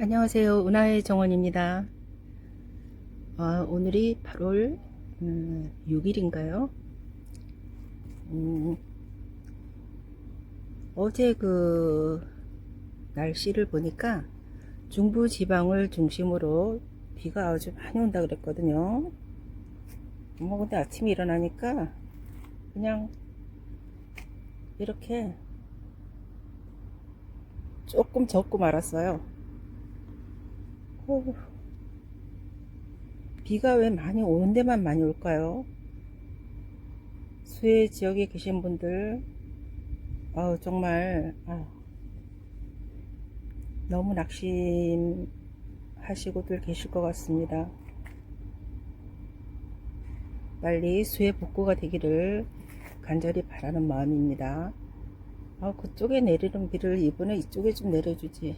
안녕하세요. 은하의 정원입니다. 아, 오늘이 8월 음, 6일인가요? 음, 어제 그 날씨를 보니까 중부 지방을 중심으로 비가 아주 많이 온다 그랬거든요. 뭐 근데 아침에 일어나니까 그냥 이렇게 조금 젖고 말았어요. 어우, 비가 왜 많이 오는 데만 많이 올까요? 수해 지역에 계신 분들, 아우, 정말, 아우, 너무 낙심하시고들 계실 것 같습니다. 빨리 수해 복구가 되기를 간절히 바라는 마음입니다. 아, 그쪽에 내리는 비를 이번에 이쪽에 좀 내려주지.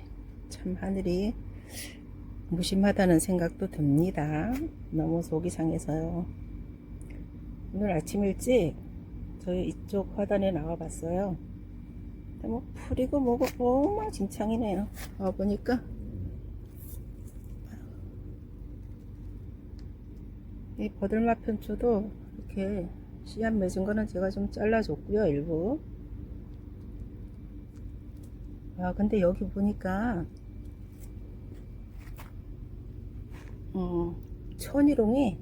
참 하늘이 무심하다는 생각도 듭니다. 너무 속이 상해서요. 오늘 아침 일찍 저희 이쪽 화단에 나와 봤어요. 뭐 풀이고 뭐고 엉망진창이네요. 와 보니까 이 버들마 편초도 이렇게 씨앗 맺은 거는 제가 좀 잘라줬고요 일부 아 근데 여기 보니까 어, 천일홍이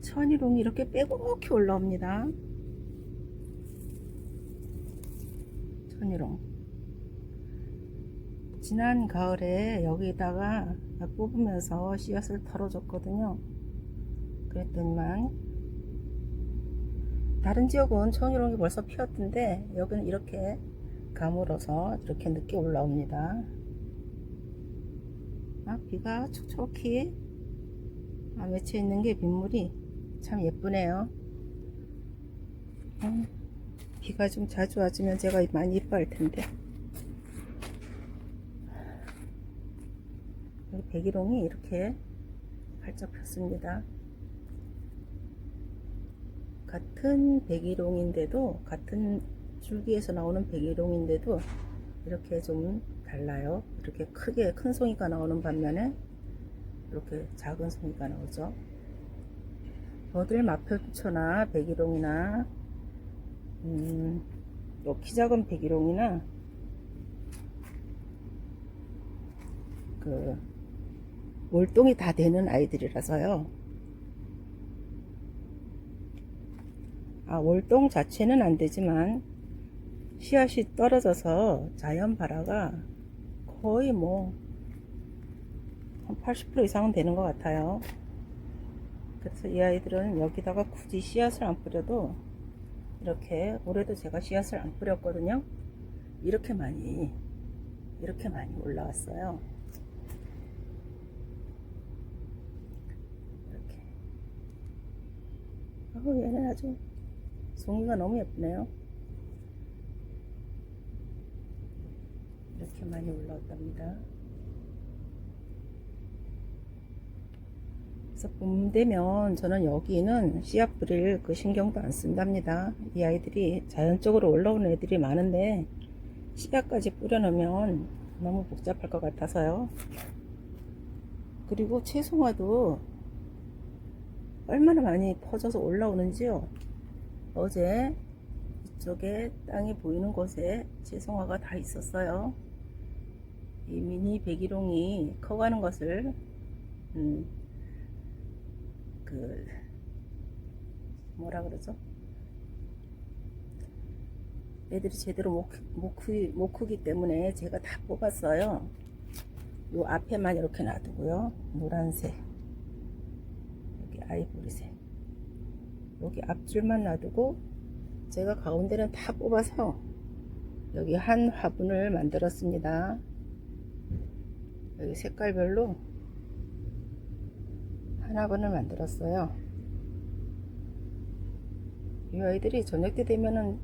천일홍이 이렇게 빼곡히 올라옵니다. 천일홍. 지난 가을에 여기다가 뽑으면서 씨앗을 털어줬거든요. 그랬더니만 다른 지역은 천일홍이 벌써 피었던데 여기는 이렇게 가물어서 이렇게 늦게 올라옵니다. 아, 비가 촉촉히 아, 맺혀 있는 게 빗물이 참 예쁘네요. 음, 비가 좀 자주 와주면 제가 많이 이뻐할 텐데. 여기 백일홍이 이렇게 활짝 폈습니다. 같은 백일홍인데도 같은 줄기에서 나오는 백일홍인데도 이렇게 좀 달라요. 이렇게 크게 큰 송이가 나오는 반면에 이렇게 작은 송이가 나오죠. 버들 마표초나 백일홍이나 음, 키 작은 백일홍이나 그 월동이 다 되는 아이들이라서요. 아, 월동 자체는 안 되지만 씨앗이 떨어져서 자연 발화가 거의 뭐 한 80% 이상은 되는 것 같아요. 그래서 이 아이들은 여기다가 굳이 씨앗을 안 뿌려도 이렇게 올해도 제가 씨앗을 안 뿌렸거든요. 이렇게 많이 이렇게 많이 올라왔어요. 이렇게. 어, 얘는 아주 송이가 너무 예쁘네요. 이렇게 많이 올라왔답니다. 그래서 봄 되면 저는 여기는 씨앗 뿌릴 그 신경도 안 쓴답니다. 이 아이들이 자연적으로 올라오는 애들이 많은데 씨앗까지 뿌려놓으면 너무 복잡할 것 같아서요. 그리고 채송화도 얼마나 많이 퍼져서 올라오는지요. 어제 이쪽에 땅이 보이는 곳에 채송화가 다 있었어요. 이 미니 백일홍이 커가는 것을 음, 그 뭐라 그러죠? 애들이 제대로 못, 못, 크기, 못 크기 때문에 제가 다 뽑았어요. 요 앞에만 이렇게 놔두고요. 노란색 여기 아이보리색 여기 앞줄만 놔두고 제가 가운데는 다 뽑아서 여기 한 화분을 만들었습니다. 여기 색깔별로 한 화분을 만들었어요. 이 아이들이 저녁 때 되면은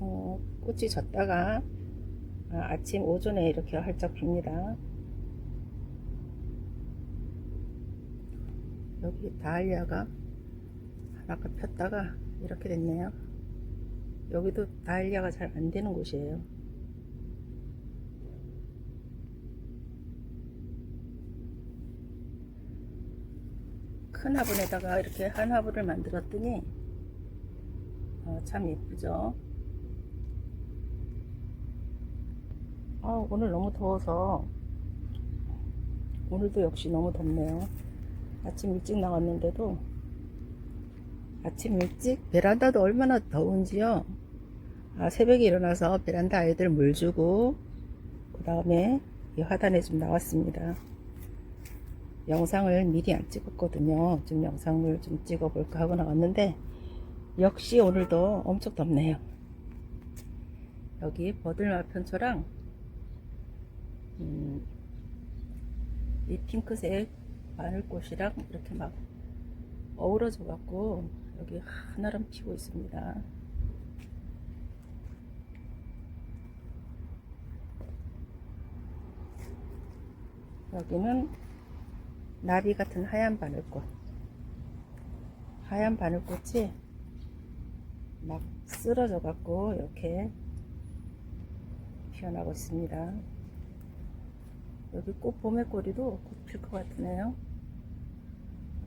어, 꽃이 졌다가 아, 아침 오전에 이렇게 활짝 핍니다. 여기 다알리아가 하나가 폈다가 이렇게 됐네요. 여기도 다알리아가 잘 안 되는 곳이에요. 큰 화분에다가 이렇게 한 화분을 만들었더니 어, 참 예쁘죠. 아, 오늘 너무 더워서 오늘도 역시 너무 덥네요. 아침 일찍 나왔는데도 아침 일찍 베란다도 얼마나 더운지요. 아, 새벽에 일어나서 베란다 아이들 물 주고 그 다음에 이 화단에 좀 나왔습니다. 영상을 미리 안 찍었거든요. 좀 영상을 좀 찍어볼까 하고 나왔는데 역시 오늘도 엄청 덥네요. 여기 버들마 편초랑 음, 이 핑크색 마늘꽃이랑 이렇게 막 어우러져 갖고 여기 하나름 피고 있습니다. 여기는 나비 같은 하얀 바늘꽃. 하얀 바늘꽃이 막 쓰러져 갖고 이렇게 피어나고 있습니다. 여기 꽃 봄의꼬리도 곧 필 것 같으네요.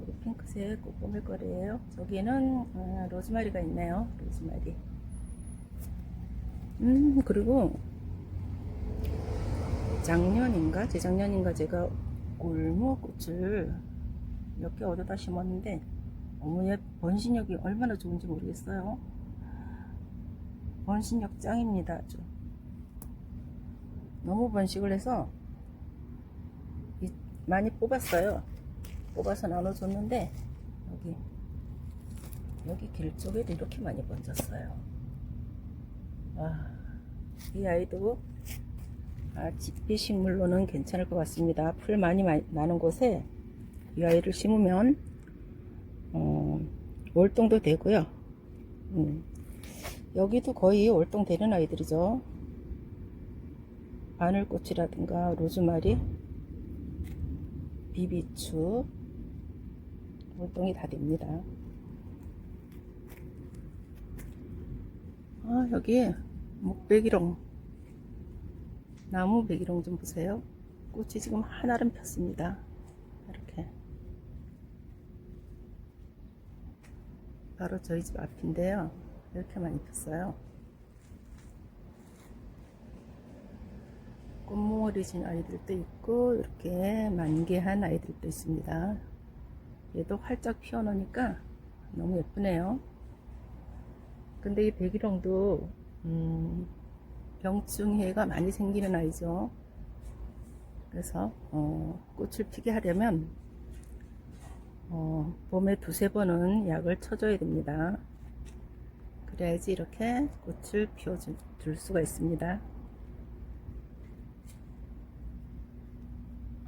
여기 핑크색 꽃 봄의꼬리예요. 저기는 아, 로즈마리가 있네요. 로즈마리. 음 그리고 작년인가 재작년인가 제가 골무꽃을 몇개 얻어다 심었는데 어머니의 번신력이 얼마나 좋은지 모르겠어요. 번신력 짱입니다. 아주. 너무 번식을 해서 이- 많이 뽑았어요. 뽑아서 나눠줬는데 여기 여기 길 쪽에도 이렇게 많이 번졌어요. 아, 이 아이도 아, 집비 식물로는 괜찮을 것 같습니다. 풀 많이 마- 나는 곳에 이 아이를 심으면 어, 월동도 되고요. 음, 여기도 거의 월동 되는 아이들이죠. 바늘꽃이라든가 로즈마리, 비비추 월동이 다 됩니다. 아 여기 목베기롱 나무 배기롱 좀 보세요. 꽃이 지금 하나름 폈습니다. 이렇게. 바로 저희 집 앞인데요. 이렇게 많이 폈어요. 꽃몽울이 진 아이들도 있고, 이렇게 만개한 아이들도 있습니다. 얘도 활짝 피어놓으니까 너무 예쁘네요. 근데 이 배기롱도, 음, 병충해가 많이 생기는 아이죠. 그래서 어, 꽃을 피게 하려면 어, 봄에 두세 번은 약을 쳐줘야 됩니다. 그래야지 이렇게 꽃을 피워줄 수가 있습니다.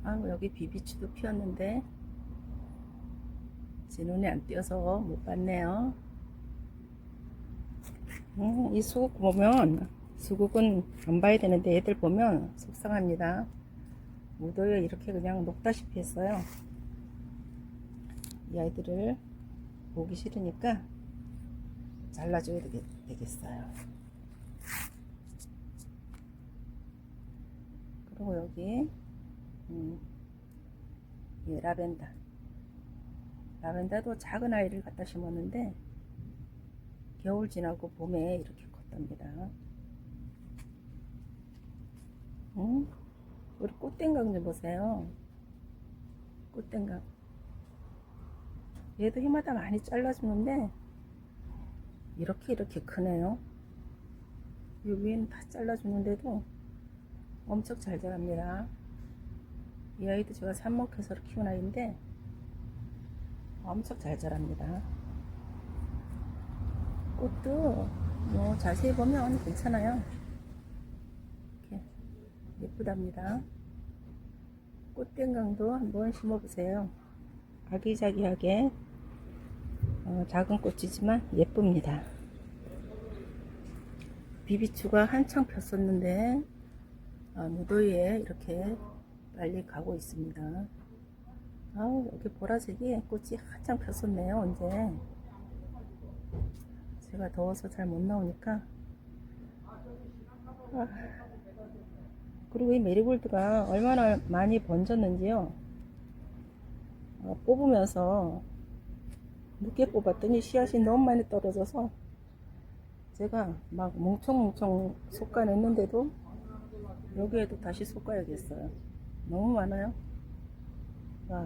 아, 여기 비비추도 피었는데 제 눈에 안 띄어서 못 봤네요. 음, 이 수국 보면 수국은 안 봐야 되는데 애들 보면 속상합니다. 무도에 이렇게 그냥 녹다시피 했어요. 이 아이들을 보기 싫으니까 잘라줘야 되겠, 되겠어요. 그리고 여기 음, 예, 라벤더 라벤더도 작은 아이를 갖다 심었는데 겨울 지나고 봄에 이렇게 컸답니다. 응? 우리 꽃땡강 좀 보세요. 꽃땡강. 얘도 해마다 많이 잘라주는데 이렇게 이렇게 크네요. 이 위에는 다 잘라주는데도 엄청 잘 자랍니다. 이 아이도 제가 삽목해서 키운 아이인데 엄청 잘 자랍니다. 꽃도 뭐 자세히 보면 괜찮아요. 예쁘답니다. 꽃땡강도 한번 심어보세요. 아기자기하게 어, 작은 꽃이지만 예쁩니다. 비비추가 한창 폈었는데 아, 무더위에 이렇게 빨리 가고 있습니다. 아우 여기 보라색이 꽃이 한창 폈었네요. 언제 제가 더워서 잘 못 나오니까 아, 그리고 이 메리골드가 얼마나 많이 번졌는지요. 어, 뽑으면서 늦게 뽑았더니 씨앗이 너무 많이 떨어져서 제가 막 뭉청뭉청 솎아냈는데도 여기에도 다시 솎아야겠어요. 너무 많아요. 와,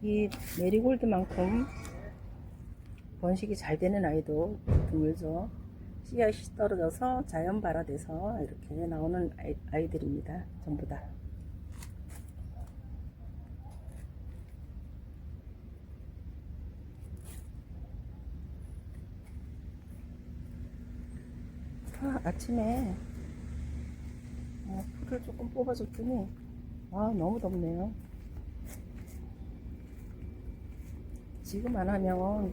이 메리골드만큼 번식이 잘 되는 아이도 드물죠. 씨앗이 떨어져서 자연 발화돼서 이렇게 나오는 아이, 아이들입니다. 전부 다. 아, 아침에 어, 풀을 조금 뽑아줬더니 아 너무 덥네요. 지금 안 하면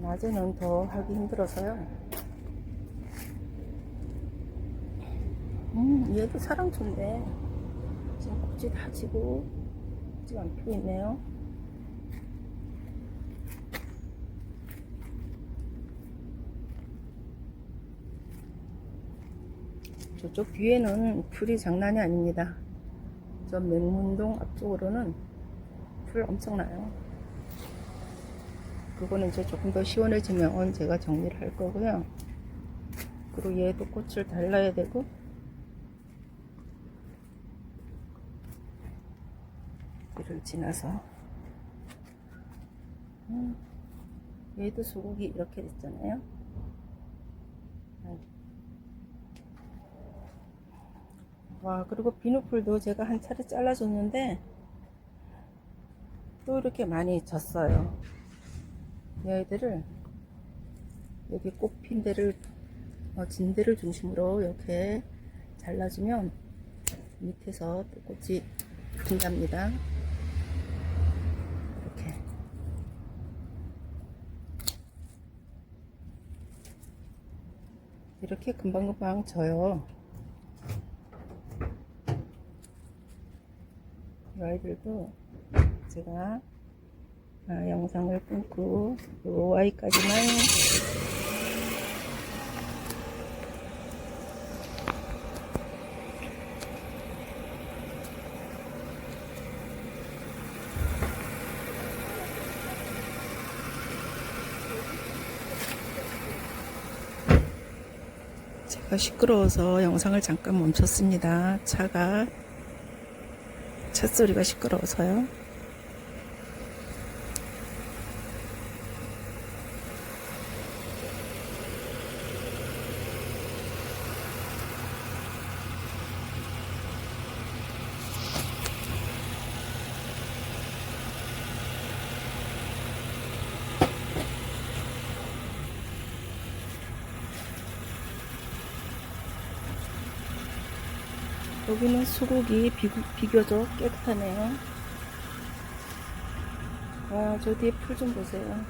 낮에는 더 하기 힘들어서요. 음, 얘도 사랑초인데 지금 꼭지 다 지고 지금 안 피고 있네요. 저쪽 뒤에는 풀이 장난이 아닙니다. 저 맹문동 앞쪽으로는 풀 엄청나요. 그거는 이제 조금 더 시원해지면 제가 정리를 할 거고요. 그리고 얘도 꽃을 달라야 되고 이를 지나서 음, 얘도 수국이 이렇게 됐잖아요. 와 그리고 비누풀도 제가 한 차례 잘라줬는데 또 이렇게 많이 졌어요. 이 아이들을 여기 꽃핀 데를 어, 진 데를 중심으로 이렇게 잘라주면 밑에서 또 꽃이 핀답니다. 이렇게 이렇게 금방금방 져요. 이 아이들도 제가 아, 영상을 끊고 요 아이까지만 제가 시끄러워서 영상을 잠깐 멈췄습니다. 차가 차 소리가 시끄러워서요. 여기는 수국이 비교적 깨끗하네요. 와, 저 뒤에 풀 좀 보세요.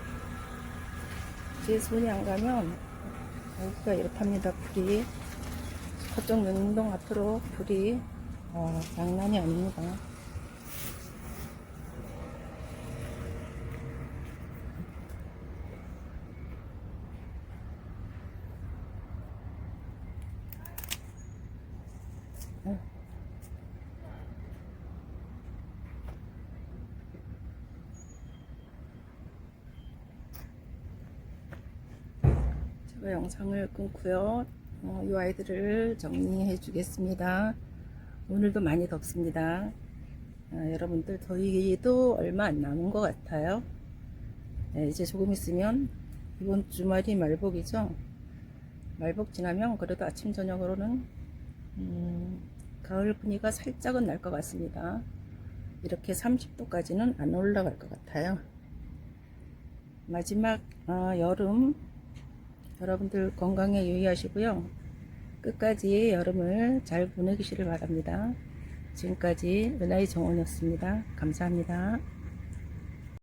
제 손이 안 가면 여기가 이렇답니다, 풀이. 저쪽 능동 앞으로 풀이 와, 장난이 아닙니다. 제가 영상을 끊고요. 어, 이 아이들을 정리해 주겠습니다. 오늘도 많이 덥습니다. 아, 여러분들 더위도 얼마 안 남은 것 같아요. 네, 이제 조금 있으면 이번 주말이 말복이죠. 말복 지나면 그래도 아침 저녁으로는 음, 가을 분위기가 살짝은 날 것 같습니다. 이렇게 30도까지는 안 올라갈 것 같아요. 마지막 어, 여름 여러분들 건강에 유의하시고요. 끝까지 여름을 잘 보내기시를 바랍니다. 지금까지 은하의 정원이었습니다. 감사합니다.